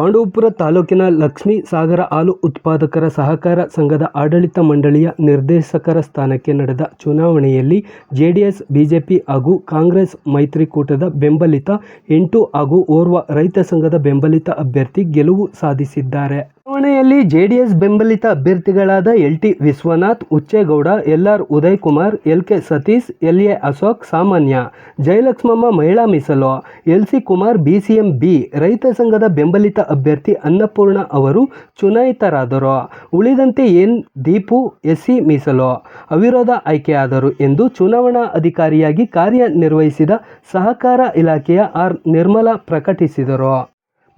ಪಾಂಡವಪುರ ತಾಲೂಕಿನ ಲಕ್ಷ್ಮೀ ಸಾಗರ ಹಾಲು ಉತ್ಪಾದಕರ ಸಹಕಾರ ಸಂಘದ ಆಡಳಿತ ಮಂಡಳಿಯ ನಿರ್ದೇಶಕರ ಸ್ಥಾನಕ್ಕೆ ನಡೆದ ಚುನಾವಣೆಯಲ್ಲಿ ಜೆಡಿಎಸ್, ಬಿಜೆಪಿ ಹಾಗೂ ಕಾಂಗ್ರೆಸ್ ಮೈತ್ರಿಕೂಟದ ಬೆಂಬಲಿತ ಎಂಟು ಹಾಗೂ ಓರ್ವ ರೈತ ಸಂಘದ ಬೆಂಬಲಿತ ಅಭ್ಯರ್ಥಿ ಗೆಲುವು ಸಾಧಿಸಿದ್ದಾರೆ. ಚುನಾವಣೆಯಲ್ಲಿ ಜೆಡಿಎಸ್ ಬೆಂಬಲಿತ ಅಭ್ಯರ್ಥಿಗಳಾದ L T Vishwanath Uchchegowda L R Uday Kumar L K Satish, L A Ashok, ಸಾಮಾನ್ಯ, ಜಯಲಕ್ಷ್ಮಮ್ಮ, ಮಹಿಳಾ ಮೀಸಲು, L C Kumar BCM B, ರೈತ ಸಂಘದ ಬೆಂಬಲಿತ ಅಭ್ಯರ್ಥಿ ಅನ್ನಪೂರ್ಣ ಅವರು ಚುನಾಯಿತರಾದರು. ಉಳಿದಂತೆ ಎನ್ ದೀಪು ಎಸ್ಸಿ ಮೀಸಲು ಅವಿರೋಧ ಆಯ್ಕೆಯಾದರು ಎಂದು ಚುನಾವಣಾ ಅಧಿಕಾರಿಯಾಗಿ ಕಾರ್ಯನಿರ್ವಹಿಸಿದ ಸಹಕಾರ ಇಲಾಖೆಯ ಆರ್ ನಿರ್ಮಲಾ ಪ್ರಕಟಿಸಿದರು.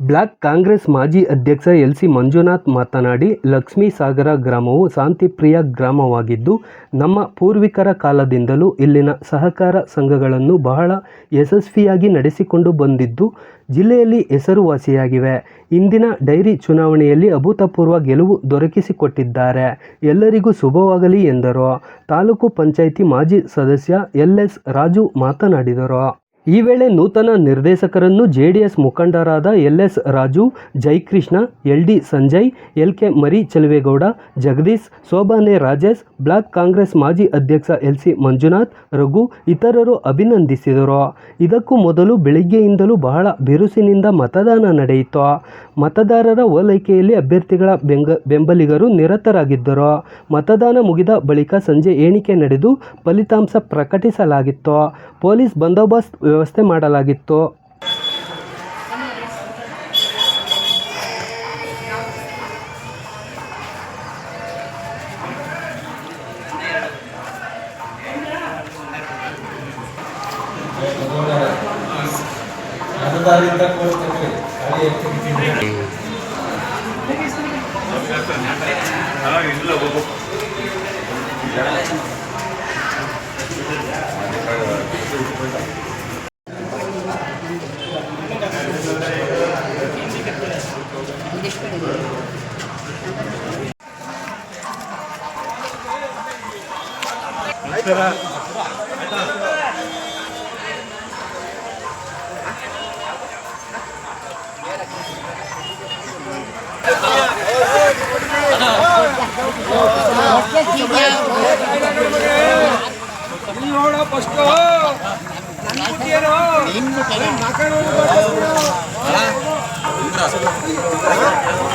ಬ್ಲಾಕ್ ಕಾಂಗ್ರೆಸ್ ಮಾಜಿ ಅಧ್ಯಕ್ಷ ಎಲ್ ಸಿ ಮಂಜುನಾಥ್ ಮಾತನಾಡಿ, ಲಕ್ಷ್ಮೀ ಸಾಗರ ಗ್ರಾಮವು ಶಾಂತಿಪ್ರಿಯ ಗ್ರಾಮವಾಗಿದ್ದು, ನಮ್ಮ ಪೂರ್ವಿಕರ ಕಾಲದಿಂದಲೂ ಇಲ್ಲಿನ ಸಹಕಾರ ಸಂಘಗಳನ್ನು ಬಹಳ ಯಶಸ್ವಿಯಾಗಿ ನಡೆಸಿಕೊಂಡು ಬಂದಿದ್ದು, ಜಿಲ್ಲೆಯಲ್ಲಿ ಹೆಸರುವಾಸಿಯಾಗಿವೆ. ಇಂದಿನ ಡೈರಿ ಚುನಾವಣೆಯಲ್ಲಿ ಅಭೂತಪೂರ್ವ ಗೆಲುವು ದೊರಕಿಸಿಕೊಟ್ಟಿದ್ದಾರೆ. ಎಲ್ಲರಿಗೂ ಶುಭವಾಗಲಿ ಎಂದರು. ತಾಲೂಕು ಪಂಚಾಯಿತಿ ಮಾಜಿ ಸದಸ್ಯ ಎಲ್ ಎಸ್ ರಾಜು ಮಾತನಾಡಿದರು. ಈ ವೇಳೆ ನೂತನ ನಿರ್ದೇಶಕರನ್ನು ಜೆಡಿಎಸ್ ಮುಖಂಡರಾದ L S Raju, Jaikrishna L D Sanjay L K Mari Cheluvegowda, Jagadish, Shobhane Rajesh, block Congress ಮಾಜಿ ಅಧ್ಯಕ್ಷ ಎಲ್ ಸಿ ಮಂಜುನಾಥ್, ರಘು ಇತರರು ಅಭಿನಂದಿಸಿದರು. ಇದಕ್ಕೂ ಮೊದಲು ಬೆಳಿಗ್ಗೆಯಿಂದಲೂ ಬಹಳ ಬಿರುಸಿನಿಂದ ಮತದಾನ ನಡೆಯಿತು. ಮತದಾರರ ಓಲೈಕೆಯಲ್ಲಿ ಅಭ್ಯರ್ಥಿಗಳ ಬೆಂಗ, ಬೆಂಬಲಿಗರು ನಿರತರಾಗಿದ್ದರು. ಮತದಾನ ಮುಗಿದ ಬಳಿಕ ಸಂಜೆ ಎಣಿಕೆ ನಡೆದು ಫಲಿತಾಂಶ ಪ್ರಕಟಿಸಲಾಗಿತ್ತು. ಪೊಲೀಸ್ ಬಂದೋಬಸ್ತ್ ವ್ಯವಸ್ಥೆ ಮಾಡಲಾಗಿತ್ತು. ಫಸ್ಟ್ ನಿನ್ನ ಕರೆ ಮಾತಾಡೋದು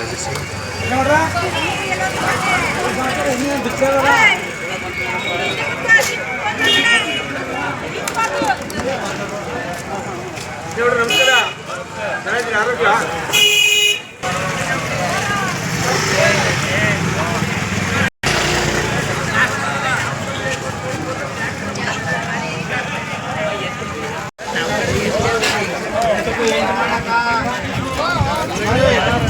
ನಮಸ್ಕಾರ ಚೆನ್ನಾಗಿದ್ದೀರಿ ಆರೋಗ್ಯ Ayo,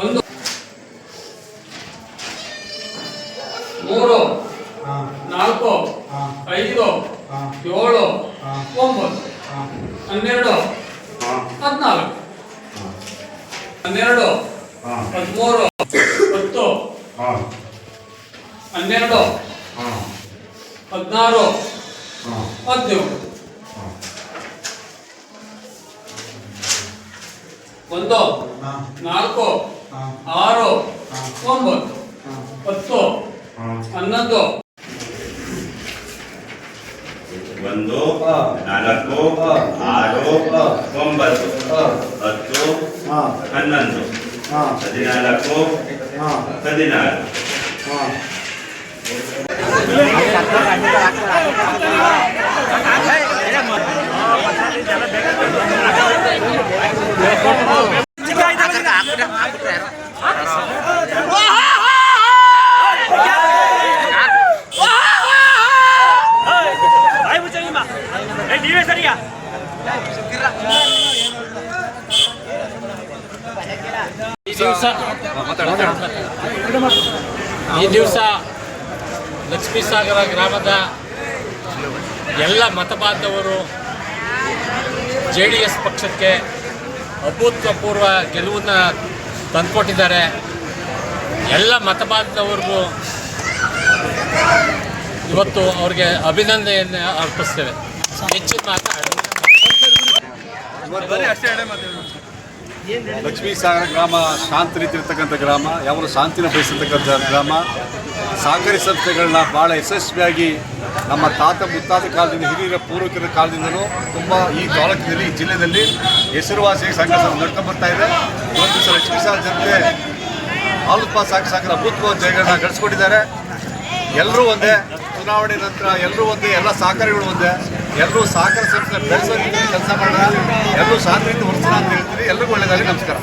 ಒಂದು ಹನ್ನೆರಡು ಹದಿಮೂರು ಹತ್ತು ಹನ್ನೆರಡು ಹದಿನಾರು ಹದಿನೇಳು. ಒಂದು ನಾಲ್ಕು ಆರು ಒಂಬತ್ತು ಹತ್ತು ಹನ್ನೊಂದು. ಒಂದು ನಾಲ್ಕು ಆರು ಒಂಬತ್ತು. ಹತ್ತು ಹನ್ನೊಂದು ಹದಿನಾಲ್ಕು ಹದಿನಾರು ನೀವೇ ಈ ದಿವಸ ಈ ದಿವಸ ಲಕ್ಷ್ಮೀಸಾಗರ ಗ್ರಾಮದ ಎಲ್ಲ ಮತಬಾಂಧವರು ಜೆ ಡಿ ಎಸ್ ಪಕ್ಷಕ್ಕೆ ಅಭೂತಪೂರ್ವ ಗೆಲುವನ್ನು ತಂದುಕೊಟ್ಟಿದ್ದಾರೆ. ಎಲ್ಲ ಮತಬಾಂಧವರಿಗೂ ಇವತ್ತು ಅವ್ರಿಗೆ ಅಭಿನಂದನೆಯನ್ನು ಅರ್ಪಿಸ್ತೇವೆ. ಹೆಚ್ಚಿನ ಮಾತಾಡೋದು ಲಕ್ಷ್ಮೀ ಸಾಗರ ಗ್ರಾಮ ಶಾಂತ ರೀತಿಯಿರ್ತಕ್ಕಂಥ ಗ್ರಾಮ ಯಾವಾಗಲೂ ಶಾಂತಿನ ಬಯಸಿರ್ತಕ್ಕಂಥ ಗ್ರಾಮ. ಸಹಕಾರಿ ಸಂಸ್ಥೆಗಳನ್ನ ಭಾಳ ಯಶಸ್ವಿಯಾಗಿ ನಮ್ಮ ತಾತ ಮುತ್ತಾತ ಕಾಲದಿಂದ, ಹಿರಿಯರ ಪೂರ್ವಕರ ಕಾಲದಿಂದಲೂ ತುಂಬ ಈ ತಾಲೂಕಿನಲ್ಲಿ, ಈ ಜಿಲ್ಲೆಯಲ್ಲಿ ಹೆಸರುವಾಸಿ ಸಂಘ ನಡ್ಕೊಂಡು ಬರ್ತಾ ಇದೆ. ಇವತ್ತು ದಿವಸ ಲಕ್ಷ್ಮೀ ಸಾಗರ ಜನತೆ ಆಲುತ್ಪ ಸಾಗರ ಸಾಗರ ಅಭೂತಪೂರ್ವ ಜಯಗಳನ್ನ ಗಳಿಸ್ಕೊಂಡಿದ್ದಾರೆ ಎಲ್ಲರೂ ಒಂದೇ, ಚುನಾವಣೆ ನಂತರ ಎಲ್ಲರೂ ಒಂದೇ, ಎಲ್ಲ ಸಹಕಾರಿಗಳು ಒಂದೇ. ಎಲ್ಲರೂ ಸಹಕಾರ ಸಂಸ್ಥೆ ಬೆಳೆಸೋ ಕೆಲಸ ಮಾಡೋಣ ಎಲ್ಲರೂ ಶಾಂತಿಯಿಂದ ಹೊರಸೋಣ ಅಂತ ಹೇಳ್ತೀರಿ ಎಲ್ರಿಗೂ ಒಳ್ಳೆಯದಾಗಲಿ ನಮಸ್ಕಾರ.